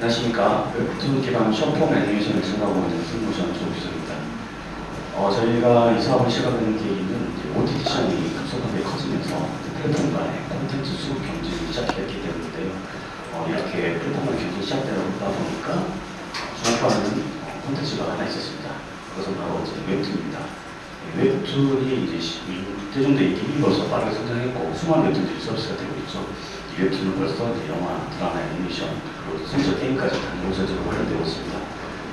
안녕하십니까. 웹툰 기반 숏폼 애니메이션을 생각하고 있는 풀모션 조기성입니다. 어, 저희가 이 사업을 시작하는 계기는 시장이 급속하게 커지면서 플랫폼 간의 콘텐츠 수 경쟁이 시작됐기 때문인데요. 어, 이렇게 플랫폼 간 경쟁이 시작되다 보니까 주목받는 어, 콘텐츠가 하나 있었습니다. 그것은 바로 이제 웹툰입니다. 이 웹툰이 이제 시- 이 대중들 인기 벌써 빠르게 성장했고 수많은 웹툰들이 서비스가 되고 있죠. 이 웹툰은 벌써 이제 영화, 드라마, 애니메이션, 그리고 심지어 게임까지 단용설적으로 활용되고 있습니다.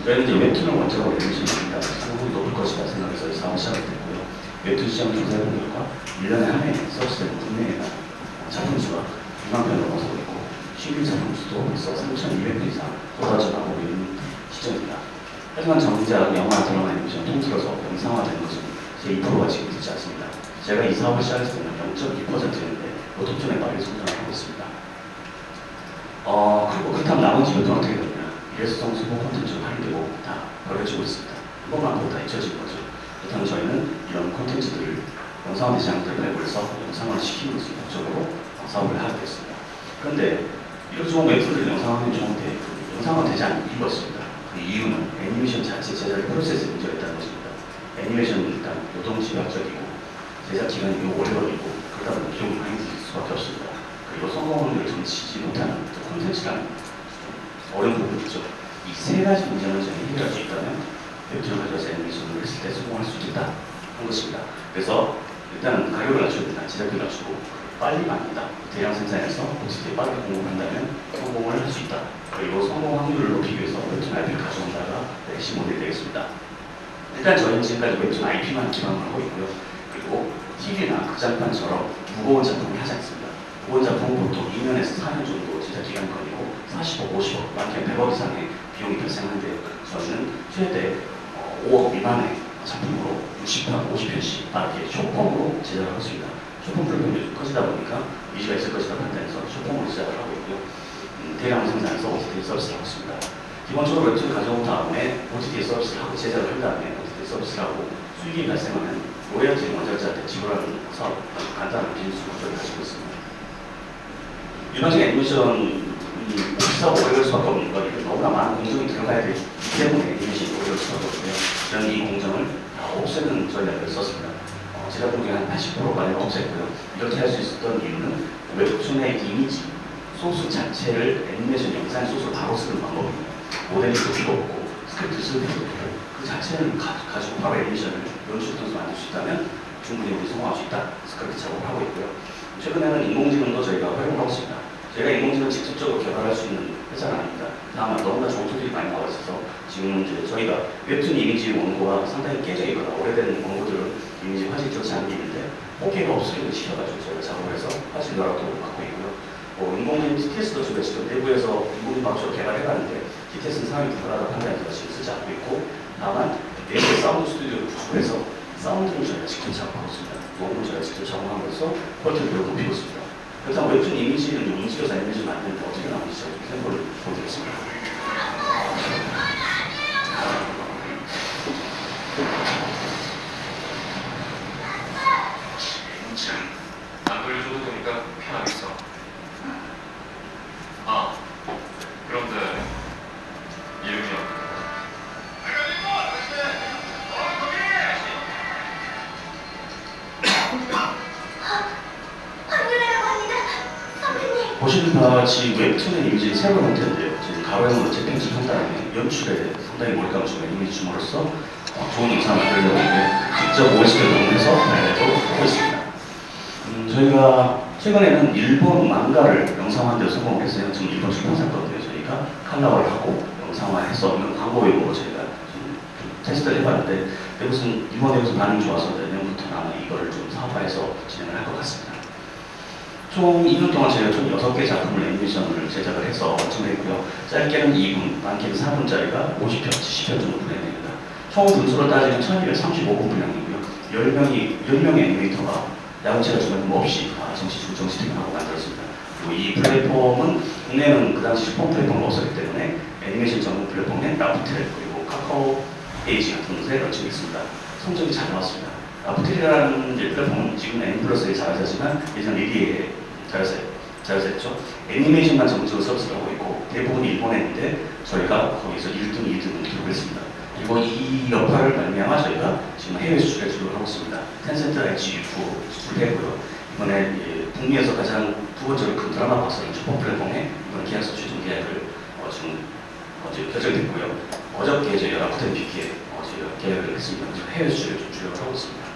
이제 웹툰을 원작으로 애니메이션입니다. 상당히 높을 것이다 생각해서 이 사업을 시작했고요. 웹툰 시장 결과 1년에 한 해 서비스되는 국내에 작품 수가 2만 편을 넘어서고 있고 신규 작품 수도 벌써 3,200편 이상 쏟아져 나오고 있는 시점입니다. 하지만 정작 영화, 드라마, 애니메이션 통틀어서 영상화되는 것은 제 2%가 지금 되지 않습니다. 제가 이 사업을 시작했을 때는 0.2%였는데 보통전에 빠르게 성장하고 있습니다. 어, 그리고 그렇다면 나머지 이것도 어떻게 되냐. 일회성 수고 콘텐츠가 할인되고 다 버려지고 있습니다. 한 번만 보고 다 잊혀진 거죠. 그렇다면 저희는 이런 콘텐츠들을 영상화 되지 않도록 발굴해서 영상화를 시키는 것을 목적으로 사업을 하게 됐습니다. 그런데 이런 좋은 웹툰을 영상화하면 좋은데 그 영상화 되지 않는 이유가 있습니다. 그 이유는 애니메이션 자체 제작 프로세스에 문제가 있다는 것입니다. 애니메이션은 일단 노동 집약적이고 제작 기간이 오래 걸리고 그러다 보니 비용이 많이 들 수밖에 없습니다. 그리고 성공 확률을 점치지 못하는 또 콘텐츠라는 좀 어려운 부분이 있죠. 이 세 가지 문제를 저희 해결할 수 있다면 웹툰을 가져와서 애니메이션을 했을 때 성공할 수 있다 한 것입니다. 그래서 일단은 가격을 낮춰야 된다. 제작비를 낮추고 빨리 만든다. 대량 생산해서 OTT에 빠르게 공급한다면 성공을 할 수 있다. 그리고 성공 확률을 높이기 위해서 웹툰 IP를 가져온다가 핵심 모델이 되겠습니다. 일단 저희는 지금까지 웹툰 IP만 기반으로 하고 있고요. 그리고 TV나 극장판처럼 무거운 작품을 하지 않습니다. 무거운 작품은 보통 2년에서 4년 정도 제작 기간이 걸리고 40억, 50억, 많게는 100억 이상의 비용이 발생하는데 저희는 최대 어, 5억 미만의 작품으로 60편, 50편씩 빠르게 쇼폼으로 제작을 하고 있습니다. 쇼폼 플랫폼이 커지다 보니까 이슈가 있을 것이다 판단해서 쇼폼으로 제작을 하고 있고요. 음, 대량 생산해서 OTT 서비스를 하고 있습니다. 기본적으로 웹툰 가져온 다음에 OTT 서비스를 하고 제작을 한 다음에 OTT 서비스를 하고 수익이 발생하면 로열티 원작자한테 지불하는 사업 아주 간단한 비즈니스 구조를 가지고 있습니다. 일반적인 애니메이션 걸 수밖에 없는 건 너무나 많은 공정이 들어가야 되기 때문에 애니메이션이 오래 걸 수밖에 없고요. 저는 이 공정을 다 없애는 전략을 썼습니다. 어, 제작 공정이 한 80%까지 없앴고요. 이렇게 할 수 있었던 이유는 웹툰의 이미지, 소스 자체를 애니메이션 영상 소스로 바로 쓰는 방법입니다. 모델이 필요 없고 스크립트 쓸 필요 없고 그 자체를 가, 가지고 바로 애니메이션을 연출해서 만들 수 있다면 충분히 우리 성공할 수 있다. 스크립트 작업을 하고 있고요. 최근에는 인공지능도 저희가 활용하고 있습니다. 저희가 인공지능 직접적으로 개발할 수 있는 회사는 아닙니다. 다만 너무나 좋은 툴들이 많이 나와 있어서 지금 이제 저희가 웹툰 이미지 원고가 상당히 깨져 있거나 오래된 원고들은 이미지 화질이 좋지 않은 게 있는데 호기가 없으면 시켜가지고 저희가 작업을 해서 화질 나라도 갖고 있고요. 뭐 인공지능 TTS도 저희가 지금 내부에서 인공지능 방식으로 개발해가는데 TTS는 상당히 불가하다 판단해서 지금 쓰지 않고 있고 다만 내부 사운드 스튜디오를 구축해서 사운드를 저희가 직접 작업하고 있습니다. 녹음을 저희가 직접 작업함으로써 퀄리티를 높이고 있습니다. 그렇다면 웹툰 이미지를 움직여서 애니메이션 만드는데 어떻게 나오는지 좀 샘플을 보여드리겠습니다. 보시는 바와 같이 웹툰의 이미지 새로운 형태인데요. 가로형으로 재편집한 다음에 연출에 상당히 몰입감 주고 이미지 줌으로써 어, 좋은 영상을 만들려고 직접 OST를 녹음해서 발매도 하고 있습니다. 음, 저희가 최근에는 일본 망가를 영상화하는 데 성공을 했어요. 지금 일본 출판사거든요. 저희가 칼라화를 하고 영상화해서 이런 광고용으로 저희가 테스트를 해봤는데 이것은 일본 내에서 반응이 좋아서 내년부터는 아마 이거를 좀 사업화해서 진행을 할 것 같습니다. 총 2년 동안 저희가 총 6개 작품을 애니메이션을 제작을 해서 완성했고요. 짧게는 2분, 많게는 4분짜리가 50편, 70편 정도 분량됩니다. 총 분수로 따지면 1235분 분량이고요. 10명이, 10명의 애니메이터가 야구체가 주변 없이 아, 정치 중 정치 팀하고 만들었습니다. 그리고 이 플랫폼은 국내는 그 당시 슈퍼 플랫폼이 없었기 때문에 애니메이션 전문 플랫폼에 라프텔 그리고 카카오 페이지 같은 곳에 런칭이 있습니다. 성적이 잘 나왔습니다. 라프텔이라는 플랫폼은 지금 애니플러스의 자회사지만 예전 리디의 자회사, 자회사였죠. 애니메이션만 전문적으로 서비스를 하고 있고 대부분이 일본에 있는데 저희가 거기서 1등, 2등을 기록했습니다. 그리고 이 여파를 말미암아 저희가 지금 해외 수출에 주력을 하고 있습니다. 텐센트랑 G2 수출했고요. 이번에 예, 북미에서 가장 두 번째로 큰 드라마 박스는 슈퍼 플랫폼에 이번 계약서 최종 계약을 어, 지금 어제 결정됐고요. 어저께 저희가 라쿠텐 빅에 어, 저희가 계약을 했습니다. 해외 수출에 좀 주력을 하고 있습니다.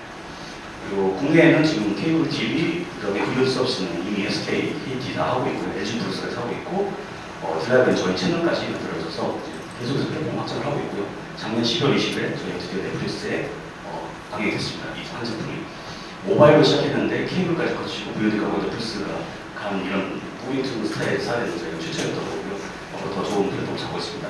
그리고 국내에는 지금 케이블 TV, 그다음에 비디오 서비스는 이미 SK, KT 다 하고 있고요. LG 브루스가 하고 있고, 어, 드라이브는 저희 채널까지 만들어져서 계속해서 플랫폼 확장을 하고 있고요. 작년 10월 20일에 저희가 드디어 넷플릭스에 어, 방영이 됐습니다. 이한 제품이. 모바일로 시작했는데 케이블까지 거치고 VOD가 고 넷플릭스가 간 이런 무비투 스타일 사례는 저희가 최초였던 거고요. 앞으로 더 좋은 플랫폼 찾고 있습니다.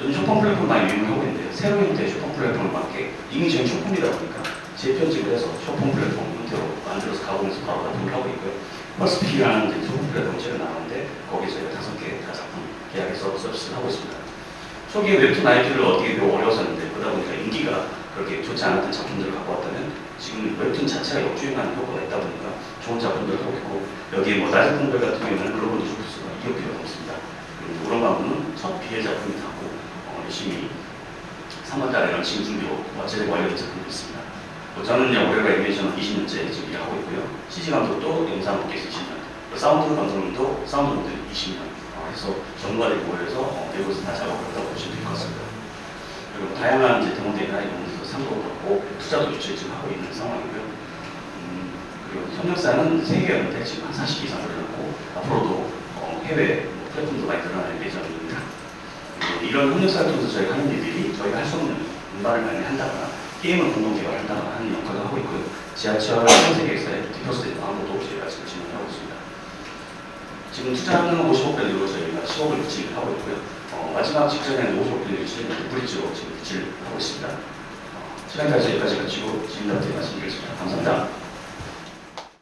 요즘 쇼폼 플랫폼 많이 유행을 하고 있는데요. 새로운 형태의 쇼폼 플랫폼을 맞게 이미 저희 쇼폼이다 보니까 재편집을 해서 쇼폼 플랫폼 형태로 만들어서 가공해서 바로 납품을 하고 있고요. 퍼스피라는 이제 쇼폼 플랫폼 최근 나왔는데 거기에 저희가 다섯 개다 작품 계약해서 서비스를 하고 있습니다. 초기에 웹툰 아이디를 얻기 매우 어려웠었는데 그러다 보니까 인기가 그렇게 좋지 않았던 작품들을 갖고 왔다면 지금 웹툰 자체가 역주행하는 효과가 있다 보니까 좋은 작품들을 하고 있고 여기에 뭐 낮은 분들 같은 경우에는 글로벌 뉴스 부스가 2억 표가 넘습니다. 그리고 우런 가문은 첫 비해 작품이 나고 어, 열심히 3월 달에 런칭 준비로 어제 완료된 작품이 있습니다. 뭐 저는 이제 올해가 애니메이션 20년째 지금 일하고 있고요. CG 감독도 영상 업계에서 20년, 사운드 감독님도 사운드 감독 20년 어, 해서 전과들이 모여서 어, 외국에서 다 작업을 했다고 보시면 될 것 같습니다. 그리고 다양한 이제 대모대나 이런 데서 상도를 받고 투자도 유치를 지금 하고 있는 상황이고요. 음, 그리고 협력사는 세계였는데 지금 한 40개 이상 늘어났고 앞으로도 어, 해외 뭐 플랫폼도 많이 늘어날 예정입니다. 이런 협력사를 통해서 저희가 하는 일들이 저희가 할 수 없는 운반을 많이 한다거나 게임을 공동 개발한다거나 하는 역할을 하고 있고요. 지하철 전 세계에서의 디퍼스트 광고도 저희가 지금 진행하고 있습니다. 지금 투자는 50억 달러로 저희가 10억을 유치를 하고 있고요. 어, 마지막 직전에는 50억 달러 유치를 브릿지로 지금 유치를 하고 있습니다. 어, 시간까지 여기까지 가지고 지금부터 말씀드리겠습니다. 감사합니다.